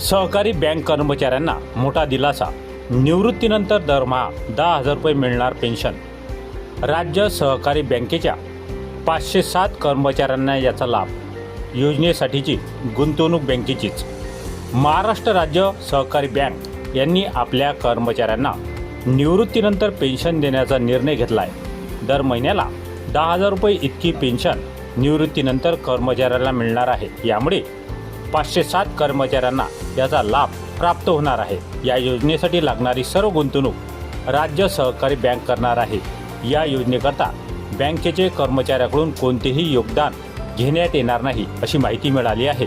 सहकारी बँक कर्मचाऱ्यांना मोठा दिलासा. निवृत्तीनंतर दरमहा दहा हजार रुपये मिळणार पेन्शन. राज्य सहकारी बँकेच्या पाचशे सात कर्मचाऱ्यांना याचा लाभ. योजनेसाठीची गुंतवणूक बँकेचीच. महाराष्ट्र राज्य सहकारी बँक यांनी आपल्या कर्मचाऱ्यांना निवृत्तीनंतर पेन्शन देण्याचा निर्णय घेतला आहे दर महिन्याला दहा हजार रुपये इतकी पेन्शन निवृत्तीनंतर कर्मचाऱ्याला मिळणार आहे. यामुळे पाचशे सात कर्मचाऱ्यांना याचा लाभ प्राप्त होणार आहे. या योजनेसाठी लागणारी सर्व गुंतवणूक राज्य सहकारी बँक करणार आहे. या योजनेकरता बँकेचे कर्मचाऱ्याकडून कोणतेही योगदान घेण्यात येणार नाही अशी माहिती मिळाली आहे.